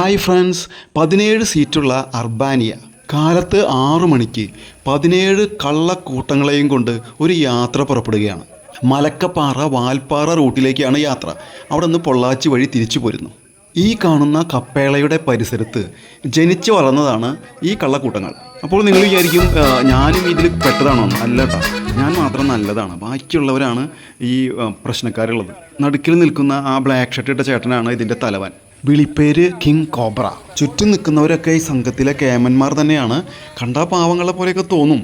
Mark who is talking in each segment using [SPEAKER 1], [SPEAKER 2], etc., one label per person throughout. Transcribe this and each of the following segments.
[SPEAKER 1] Hi friends. പതിനേഴ് സീറ്റുള്ള Urbania. കാലത്ത് ആറു മണിക്ക് പതിനേഴ് കള്ളക്കൂട്ടങ്ങളെയും കൊണ്ട് ഒരു യാത്ര പുറപ്പെടുകയാണ്. മലക്കപ്പാറ വാൽപ്പാറ റൂട്ടിലേക്കാണ് യാത്ര. അവിടെ നിന്ന് പൊള്ളാച്ചി വഴി തിരിച്ചു പോരുന്നു. ഈ കാണുന്ന കപ്പേളയുടെ പരിസരത്ത് ജനിച്ചു വളർന്നതാണ് ഈ കള്ളക്കൂട്ടങ്ങൾ. അപ്പോൾ നിങ്ങൾ വിചാരിക്കും ഞാനും ഇതിൽ പെട്ടതാണോ? അല്ലട്ടാ. ഞാൻ മാത്രം നല്ലതാണ്. ബാക്കിയുള്ളവരാണ് ഈ പ്രശ്നക്കാരുള്ളത്. നടുക്കിൽ നിൽക്കുന്ന ആ ബ്ലാക്ക് ഷർട്ട് ഇട്ട ചേട്ടനാണ് ഇതിന്റെ തലവൻ. വിളിപ്പേര് കിങ് കോബ്ര. ചുറ്റും നിൽക്കുന്നവരൊക്കെ ഈ സംഘത്തിലെ കേമന്മാർ തന്നെയാണ്. കണ്ടാ പാവങ്ങളെ പോലെയൊക്കെ തോന്നും.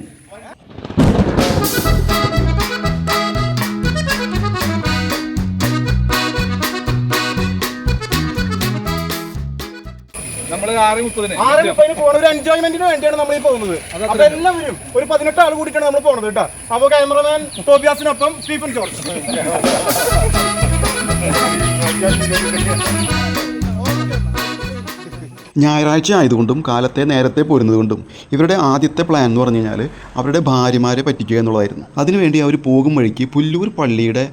[SPEAKER 2] ആറ് മുപ്പതിന്.
[SPEAKER 3] ആറ് മുപ്പതിന് പോണ ഒരു എൻജോയ്മെന്റിന് വേണ്ടിയാണ് നമ്മൾ ഈ പോകുന്നത് അപ്പൊ എല്ലാവരും ഒരു പതിനെട്ട് ആൾ കൂടിയിട്ടാണ് നമ്മൾ പോണത് കേട്ടോ. അപ്പൊ ക്യാമറമാൻ ടോബിയാസിനൊപ്പം സ്റ്റീഫൻ ജോർജ്.
[SPEAKER 1] ഞായറാഴ്ച ആയതുകൊണ്ടും കാലത്തെ നേരത്തെ പോരുന്നതുകൊണ്ടും ഇവരുടെ ആദ്യത്തെ പ്ലാൻ എന്ന് പറഞ്ഞു കഴിഞ്ഞാൽ അവരുടെ ഭാര്യമാരെ പറ്റിക്കുക എന്നുള്ളതായിരുന്നു. അതിനുവേണ്ടി അവർ പോകും വഴിക്ക് പുല്ലൂർ പള്ളിയുടെ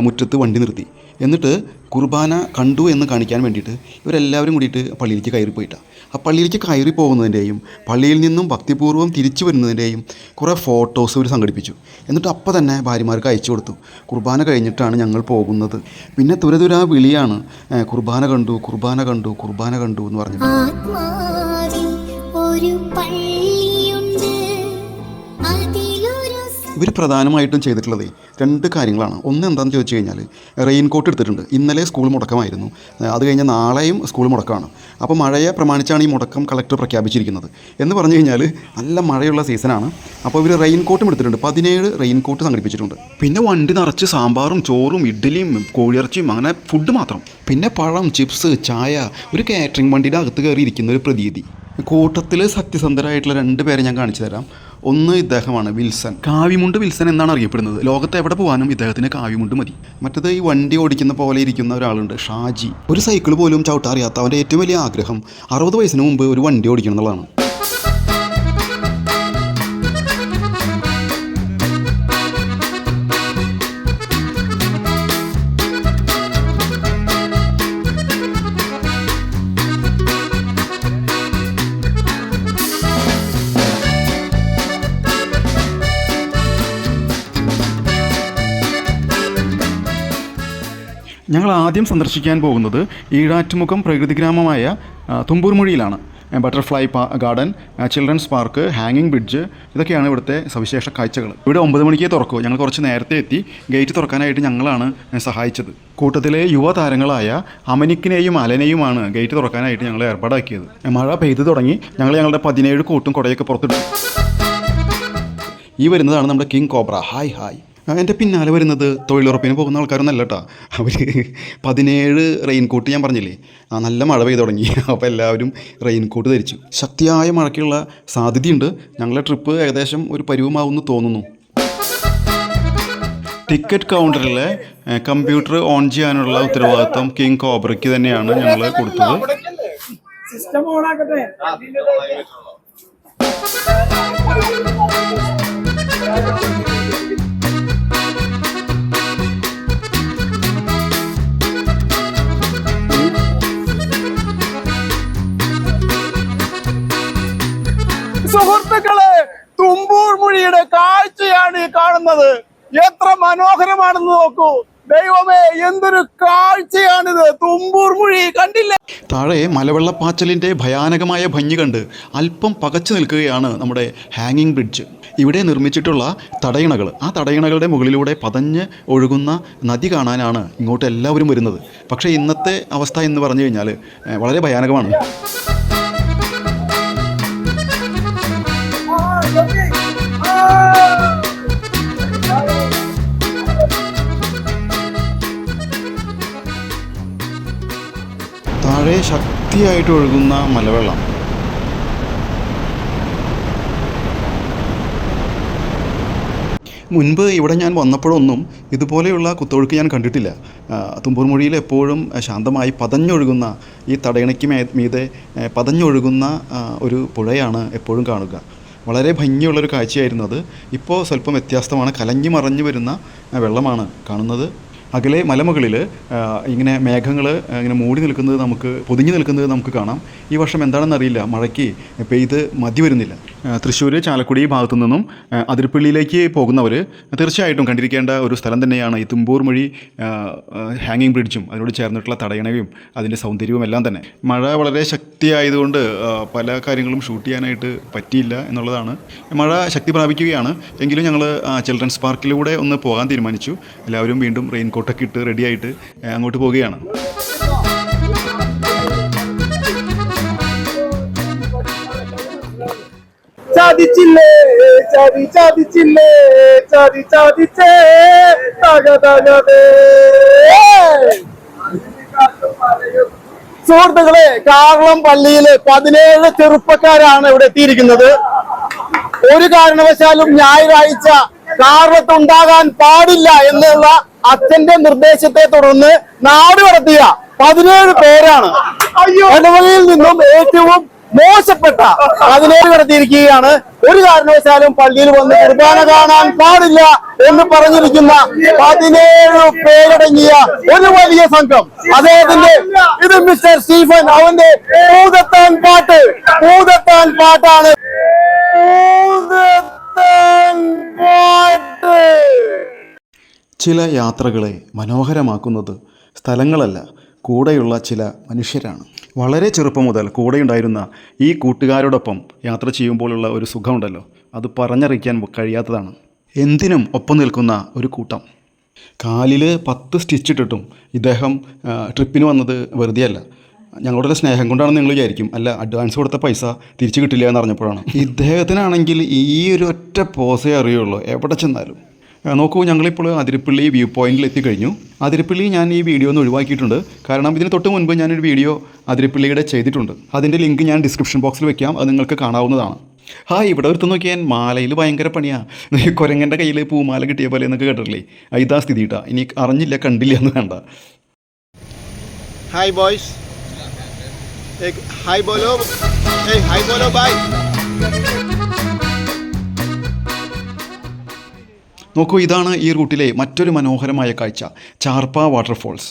[SPEAKER 1] മുറ്റത്ത് വണ്ടി നിർത്തി. എന്നിട്ട് കുർബാന കണ്ടു എന്ന് കാണിക്കാൻ വേണ്ടിയിട്ട് ഇവരെല്ലാവരും കൂടിയിട്ട് പള്ളിയിലേക്ക് കയറി പോയിട്ടാണ് ആ പള്ളിയിലേക്ക് കയറി പോകുന്നതിന്റെയും പള്ളിയിൽ നിന്നും ഭക്തിപൂർവം തിരിച്ചു വരുന്നതിന്റെയും കുറേ ഫോട്ടോസ് ഇവർ സംഘടിപ്പിച്ചു. എന്നിട്ട് അപ്പോൾ തന്നെ ഭാര്യമാർക്ക് അയച്ചു കൊടുത്തു. കുർബാന കഴിഞ്ഞിട്ടാണ് ഞങ്ങൾ പോകുന്നത്. പിന്നെ തുരതുരാ വിളിയാണ് കുർബാന കണ്ടു കുർബാന കണ്ടു കുർബാന കണ്ടു എന്ന് പറഞ്ഞു
[SPEAKER 4] ഒരു പള്ളിയുണ്ട്
[SPEAKER 1] ഇവർ പ്രധാനമായിട്ടും ചെയ്തിട്ടുള്ളത് രണ്ട് കാര്യങ്ങളാണ്. ഒന്ന് എന്താണെന്ന് ചോദിച്ചു കഴിഞ്ഞാൽ റെയിൻ കോട്ട് എടുത്തിട്ടുണ്ട്. ഇന്നലെ സ്കൂൾ മുടക്കമായിരുന്നു. അത് കഴിഞ്ഞ് നാളെയും സ്കൂൾ മുടക്കമാണ്. അപ്പോൾ മഴയെ പ്രമാണിച്ചാണ് ഈ മുടക്കം കളക്ടർ പ്രഖ്യാപിച്ചിരിക്കുന്നത്. എന്ന് പറഞ്ഞു കഴിഞ്ഞാൽ നല്ല മഴയുള്ള സീസണാണ് അപ്പോൾ ഇവർ റെയിൻ കോട്ടും എടുത്തിട്ടുണ്ട്. പതിനേഴ് റെയിൻ കോട്ട് സംഘടിപ്പിച്ചിട്ടുണ്ട്. പിന്നെ വണ്ടി നിറച്ച് സാമ്പാറും ചോറും ഇഡ്ഡലിയും കോഴിയിറച്ചിയും അങ്ങനെ ഫുഡ് മാത്രം. പിന്നെ പഴം ചിപ്സ് ചായ ഒരു കാറ്ററിംഗ് വണ്ടിയുടെ അകത്ത് കയറി ഇരിക്കുന്ന ഒരു പ്രതീതി. കൂട്ടത്തിൽ സത്യസന്ധരായിട്ടുള്ള രണ്ട് പേരെ ഞാൻ കാണിച്ചു തരാം. ഒന്ന് ഇദ്ദേഹമാണ് വിൽസൺ. കാവിമുണ്ട് വിൽസൺ എന്നാണ് അറിയപ്പെടുന്നത്. ലോകത്ത് എവിടെ പോകാനും ഇദ്ദേഹത്തിന് കാവിമുണ്ട് മതി. മറ്റത് ഈ വണ്ടി ഓടിക്കുന്ന പോലെ ഇരിക്കുന്ന ഒരാളുണ്ട് ഷാജി. ഒരു സൈക്കിൾ പോലും ചവിട്ടാറിയാത്ത അവന്റെ ഏറ്റവും വലിയ ആഗ്രഹം അറുപത് വയസ്സിന് മുമ്പ് ഒരു വണ്ടി ഓടിക്കണം എന്നുള്ളതാണ്. ആദ്യം സന്ദർശിക്കാൻ പോകുന്നത് ഈഴാറ്റുമുഖം പ്രകൃതിഗ്രാമമായ തുമ്പൂർമൊഴിയിലാണ് ബട്ടർഫ്ലൈ ഗാർഡൻ ചിൽഡ്രൻസ് പാർക്ക് ഹാങ്ങിങ് ബ്രിഡ്ജ് ഇതൊക്കെയാണ് ഇവിടുത്തെ സവിശേഷ കാഴ്ചകൾ. ഇവിടെ ഒമ്പത് മണിക്ക് തുറക്കൂ. ഞങ്ങൾ കുറച്ച് നേരത്തെ എത്തി. ഗേറ്റ് തുറക്കാനായിട്ട് ഞങ്ങളാണ് സഹായിച്ചത്. കൂട്ടത്തിലെ യുവതാരങ്ങളായ അമനിക്കിനെയും അലനെയുമാണ് ഗേറ്റ് തുറക്കാനായിട്ട് ഞങ്ങൾ ഏർപ്പാടാക്കിയത്. മഴ പെയ്തു തുടങ്ങി. ഞങ്ങൾ ഞങ്ങളുടെ പതിനേഴ് കൂട്ടും കുടയൊക്കെ പുറത്തിട്ടു. ഈ വരുന്നതാണ് നമ്മുടെ കിങ് കോബ്ര. Hi hi. എന്റെ പിന്നാലെ വരുന്നത് തൊഴിലുറപ്പിന് പോകുന്ന ആൾക്കാരൊന്നല്ല കേട്ടോ. അവർ പതിനേഴ് റെയിൻകോട്ട് ഞാൻ പറഞ്ഞില്ലേ? ആ നല്ല മഴ പെയ്തു തുടങ്ങി. അപ്പോൾ എല്ലാവരും റെയിൻകോട്ട് ധരിച്ചു. ശക്തിയായ മഴയ്ക്കുള്ള സാധ്യതയുണ്ട്. ഞങ്ങളുടെ ട്രിപ്പ് ഏകദേശം ഒരു പരുവമാവുമെന്ന് തോന്നുന്നു. ടിക്കറ്റ് കൗണ്ടറിൽ കമ്പ്യൂട്ടർ ഓൺ ചെയ്യാനുള്ള ഉത്തരവാദിത്വം കിങ് കോബ്രയ്ക്ക് തന്നെയാണ് ഞങ്ങൾ കൊടുത്തത്.
[SPEAKER 3] സിസ്റ്റം ഓണാക്കട്ടെ എന്തൊരു കാഴ്ചയാണിത്? തുമ്പൂർ മുഴി കണ്ടില്ലേ?
[SPEAKER 1] താഴെ മലവെള്ളപ്പാച്ചലിന്റെ ഭയാനകമായ ഭംഗി കണ്ട് അല്പം പകച്ചു നിൽക്കുകയാണ് നമ്മുടെ ഹാങ്ങിങ് ബ്രിഡ്ജ്. ഇവിടെ നിർമ്മിച്ചിട്ടുള്ള തടയണകൾ ആ തടയണകളുടെ മുകളിലൂടെ പതഞ്ഞ് ഒഴുകുന്ന നദി കാണാനാണ് ഇങ്ങോട്ട് എല്ലാവരും വരുന്നത്. പക്ഷേ ഇന്നത്തെ അവസ്ഥ എന്ന് പറഞ്ഞു കഴിഞ്ഞാൽ വളരെ ഭയാനകമാണ്. താഴെ ശക്തിയായിട്ട് ഒഴുകുന്ന മലവെള്ളം. മുൻപ് ഇവിടെ ഞാൻ വന്നപ്പോഴൊന്നും ഇതുപോലെയുള്ള കുത്തൊഴുക്ക് ഞാൻ കണ്ടിട്ടില്ല. തുമ്പൂർ എപ്പോഴും ശാന്തമായി പതഞ്ഞൊഴുകുന്ന ഈ തടയണയ്ക്ക് മേ മീതെ പതഞ്ഞൊഴുകുന്ന ഒരു പുഴയാണ് എപ്പോഴും കാണുക. വളരെ ഭംഗിയുള്ളൊരു കാഴ്ചയായിരുന്നു അത്. ഇപ്പോൾ സ്വല്പം വ്യത്യാസ്തമാണ് കലങ്ങി മറഞ്ഞു വരുന്ന വെള്ളമാണ് കാണുന്നത്. അകലെ മലമുകളിൽ ഇങ്ങനെ മേഘങ്ങൾ ഇങ്ങനെ മൂടി നിൽക്കുന്നത് നമുക്ക് പൊതിഞ്ഞു നിൽക്കുന്നത് നമുക്ക് കാണാം. ഈ വർഷം എന്താണെന്ന് അറിയില്ല. മഴയ്ക്ക് പെയ്ത് മതി വരുന്നില്ല. തൃശ്ശൂർ ചാലക്കുടി ഭാഗത്തു നിന്നും അതിരപ്പള്ളിയിലേക്ക് പോകുന്നവർ തീർച്ചയായിട്ടും കണ്ടിരിക്കേണ്ട ഒരു സ്ഥലം തന്നെയാണ് ഈ തുമ്പൂർ മൊഴി ഹാങ്ങിങ് ബ്രിഡ്ജും അതിനോട് ചേർന്നിട്ടുള്ള തടയണയും അതിന്റെ സൗന്ദര്യവും എല്ലാം തന്നെ. മഴ വളരെ ശക്തിയായതുകൊണ്ട് പല കാര്യങ്ങളും ഷൂട്ട് ചെയ്യാനായിട്ട് പറ്റിയില്ല എന്നുള്ളതാണ്. മഴ ശക്തി പ്രാപിക്കുകയാണ്. എങ്കിലും ഞങ്ങൾ ചിൽഡ്രൻസ് പാർക്കിലൂടെ ഒന്ന് പോകാൻ തീരുമാനിച്ചു. എല്ലാവരും വീണ്ടും റെയിൻ കോട്ടൊക്കെ ഇട്ട് റെഡിയായിട്ട് അങ്ങോട്ട് പോവുകയാണ്.
[SPEAKER 3] സുഹൃത്തുക്കളെ കാർളം പള്ളിയിൽ പതിനേഴ് ചെറുപ്പക്കാരാണ് ഇവിടെ എത്തിയിരിക്കുന്നത്. ഒരു കാരണവശാലും ഞായറാഴ്ച കാർലത്ത് ഉണ്ടാകാൻ പാടില്ല എന്നുള്ള അച്ഛന്റെ നിർദ്ദേശത്തെ തുടർന്ന് നാട് കടത്തിയ പതിനേഴ് പേരാണ്. ഇടവകയിൽ നിന്നും ഏറ്റവും മോശപ്പെട്ട പതിനേഴ് കടത്തിയിരിക്കുകയാണ്. ഒരു കാരണവശാലും പള്ളിയിൽ വന്ന് കുർബാന കാണാൻ പാടില്ല എന്ന് പറഞ്ഞിരിക്കുന്ന പതിനേഴ് പേരടങ്ങിയ ഒരു വലിയ സംഘം. അദ്ദേഹത്തിന്റെ ഇത് മിസ്റ്റർ സ്റ്റീഫൻ അവന്റെ ഭൂതത്താൻ പാട്ട്. ഭൂതത്താൻ പാട്ടാണ്. പൂതത്താൻ പാട്ട്.
[SPEAKER 1] ചില യാത്രകളെ മനോഹരമാക്കുന്നത് സ്ഥലങ്ങളല്ല കൂടെയുള്ള ചില മനുഷ്യരാണ്. വളരെ ചെറുപ്പം മുതൽ കൂടെയുണ്ടായിരുന്ന ഈ കൂട്ടുകാരോടൊപ്പം യാത്ര ചെയ്യുമ്പോഴുള്ള ഒരു സുഖമുണ്ടല്ലോ. അത് പറഞ്ഞറിയിക്കാൻ കഴിയാത്തതാണ്. എന്തിനും ഒപ്പം നിൽക്കുന്ന ഒരു കൂട്ടം. കാലിൽ പത്ത് സ്റ്റിച്ച് ഇട്ടിട്ടും ഇദ്ദേഹം ട്രിപ്പിന് വന്നത് വെറുതെയല്ല. ഞങ്ങളുടെ സ്നേഹം കൊണ്ടാണെന്ന് നിങ്ങൾ വിചാരിക്കും. അല്ല അഡ്വാൻസ് കൊടുത്ത പൈസ തിരിച്ചു കിട്ടില്ല എന്ന് അറിഞ്ഞപ്പോഴാണ് ഇദ്ദേഹത്തിനാണെങ്കിൽ ഈ ഒരു ഒറ്റ പോസേ അറിയുള്ളൂ. എവിടെ ചെന്നാലും. നോക്കൂ ഞങ്ങളിപ്പോൾ അതിരപ്പള്ളി വ്യൂ പോയിന്റിൽ എത്തിക്കഴിഞ്ഞു. അതിരപ്പള്ളി ഞാൻ ഈ വീഡിയോ ഒന്ന് ഒഴിവാക്കിയിട്ടുണ്ട്. കാരണം ഇതിന് തൊട്ട് മുൻപ് ഞാനൊരു വീഡിയോ അതിരപ്പള്ളിയുടെ ചെയ്തിട്ടുണ്ട്. അതിന്റെ ലിങ്ക് ഞാൻ ഡിസ്ക്രിപ്ഷൻ ബോക്സിൽ വെക്കാം. അത് നിങ്ങൾക്ക് കാണാവുന്നതാണ്. ഹാ ഇവിടെ ഒരുത്തു നോക്കിയാൽ മാലയിൽ ഭയങ്കര പണിയാണ് കുരങ്ങന്റെ കയ്യിൽ പൂമാല കിട്ടിയ പോലെ എന്നൊക്കെ കേട്ടിട്ടില്ലേ? ഇതാ സ്ഥിതി ഇട്ടാ ഇനി അറിഞ്ഞില്ല കണ്ടില്ല എന്ന് വേണ്ട.
[SPEAKER 3] ഹായ് ബോയ്സ് ഹായ് ബോലോ ഹായ് ബോലോ ബൈ
[SPEAKER 1] നോക്കൂ ഇതാണ് ഈ റൂട്ടിലെ മറ്റൊരു മനോഹരമായ കാഴ്ച ചാർപ്പ വാട്ടർഫോൾസ്.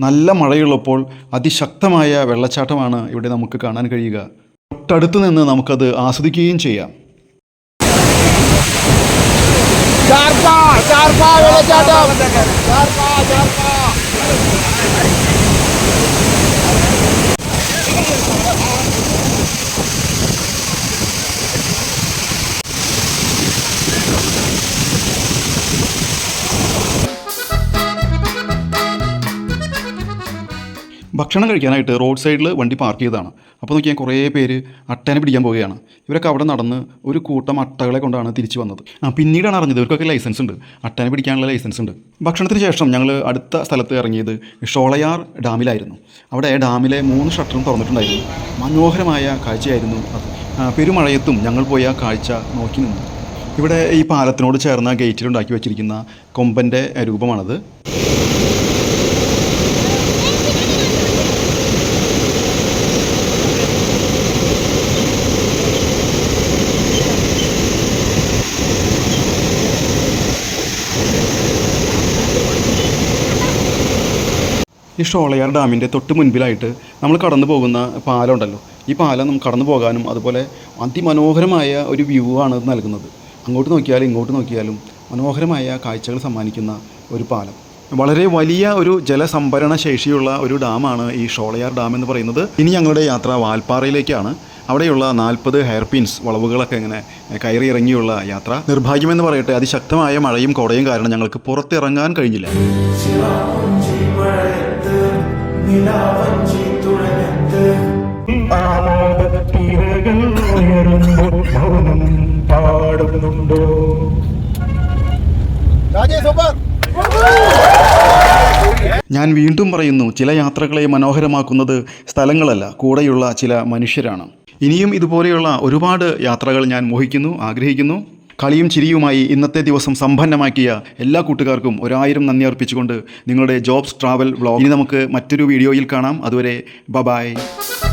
[SPEAKER 1] നല്ല മഴയുള്ളപ്പോൾ അതിശക്തമായ വെള്ളച്ചാട്ടമാണ് ഇവിടെ നമുക്ക് കാണാൻ കഴിയുക. തൊട്ടടുത്ത് നിന്ന് നമുക്കത് ആസ്വദിക്കുകയും ചെയ്യാം.
[SPEAKER 3] വെള്ളച്ചാട്ടം. ചാർപ്പ ചാർപ്പ.
[SPEAKER 1] ഭക്ഷണം കഴിക്കാനായിട്ട് റോഡ് സൈഡിൽ വണ്ടി പാർക്ക് ചെയ്തതാണ്. അപ്പോൾ നോക്കിയാൽ കുറേ പേര് അട്ടേനെ പിടിക്കാൻ പോവുകയാണ്. ഇവരൊക്കെ അവിടെ നടന്ന് ഒരു കൂട്ടം അട്ടകളെ കൊണ്ടാണ് തിരിച്ചു വന്നത്. ആ പിന്നീടാണ് അറിഞ്ഞത് ഇവർക്കൊക്കെ ലൈസൻസ് ഉണ്ട്. അട്ടേനെ പിടിക്കാനുള്ള ലൈസൻസ് ഉണ്ട്. ഭക്ഷണത്തിന് ശേഷം ഞങ്ങൾ അടുത്ത സ്ഥലത്ത് ഇറങ്ങിയത് ഷോളയാർ ഡാമിലായിരുന്നു. അവിടെ ഡാമിലെ മൂന്ന് ഷട്ടറും തുറന്നിട്ടുണ്ടായിരുന്നു. മനോഹരമായ കാഴ്ചയായിരുന്നു അത്. പെരുമഴയത്തും ഞങ്ങൾ പോയി ആ കാഴ്ച നോക്കി നിന്നു. ഇവിടെ ഈ പാലത്തിനോട് ചേർന്ന ഗേറ്റിലുണ്ടാക്കി വെച്ചിരിക്കുന്ന കൊമ്പന്റെ രൂപമാണത്. ഈ ഷോളയാർ ഡാമിന്റെ തൊട്ട് മുൻപിലായിട്ട് നമ്മൾ കടന്നു പോകുന്ന പാലം ഉണ്ടല്ലോ ഈ പാലം നമുക്ക് കടന്നു പോകാനും അതുപോലെ അതിമനോഹരമായ ഒരു വ്യൂ ആണ് ഇത് നൽകുന്നത്. അങ്ങോട്ട് നോക്കിയാലും ഇങ്ങോട്ട് നോക്കിയാലും മനോഹരമായ കാഴ്ചകൾ സമ്മാനിക്കുന്ന ഒരു പാലം. വളരെ വലിയ ഒരു ജലസംഭരണ ശേഷിയുള്ള ഒരു ഡാമാണ് ഈ ഷോളയാർ ഡാം എന്ന് പറയുന്നത്. ഇനി ഞങ്ങളുടെ യാത്ര വാൽപ്പാറയിലേക്കാണ്. അവിടെയുള്ള നാൽപ്പത് ഹെയർപിൻസ് വളവുകളൊക്കെ ഇങ്ങനെ കയറി ഇറങ്ങിയുള്ള യാത്ര. നിർഭാഗ്യമെന്ന് പറയട്ടെ അതിശക്തമായ മഴയും കോടയും കാരണം ഞങ്ങൾക്ക് പുറത്തിറങ്ങാൻ കഴിഞ്ഞില്ല.
[SPEAKER 2] മൗനം പാടുന്നുണ്ടോ?
[SPEAKER 1] ഞാൻ വീണ്ടും പറയുന്നു ചില യാത്രകളെ മനോഹരമാക്കുന്നത് സ്ഥലങ്ങളല്ല കൂടെയുള്ള ചില മനുഷ്യരാണ്. ഇനിയും ഇതുപോലെയുള്ള ഒരുപാട് യാത്രകൾ ഞാൻ മോഹിക്കുന്നു ആഗ്രഹിക്കുന്നു. കളിയും ചിരിയുമായി ഇന്നത്തെ ദിവസം സമ്പന്നമാക്കിയ എല്ലാ കൂട്ടുകാർക്കും ഒരായിരം നന്ദി അർപ്പിച്ചുകൊണ്ട് നിങ്ങളുടെ ജോബ്സ് ട്രാവൽ വ്ളോഗ്. ഇനി നമുക്ക് മറ്റൊരു വീഡിയോയിൽ കാണാം. അതുവരെ ബബായ് ബായ്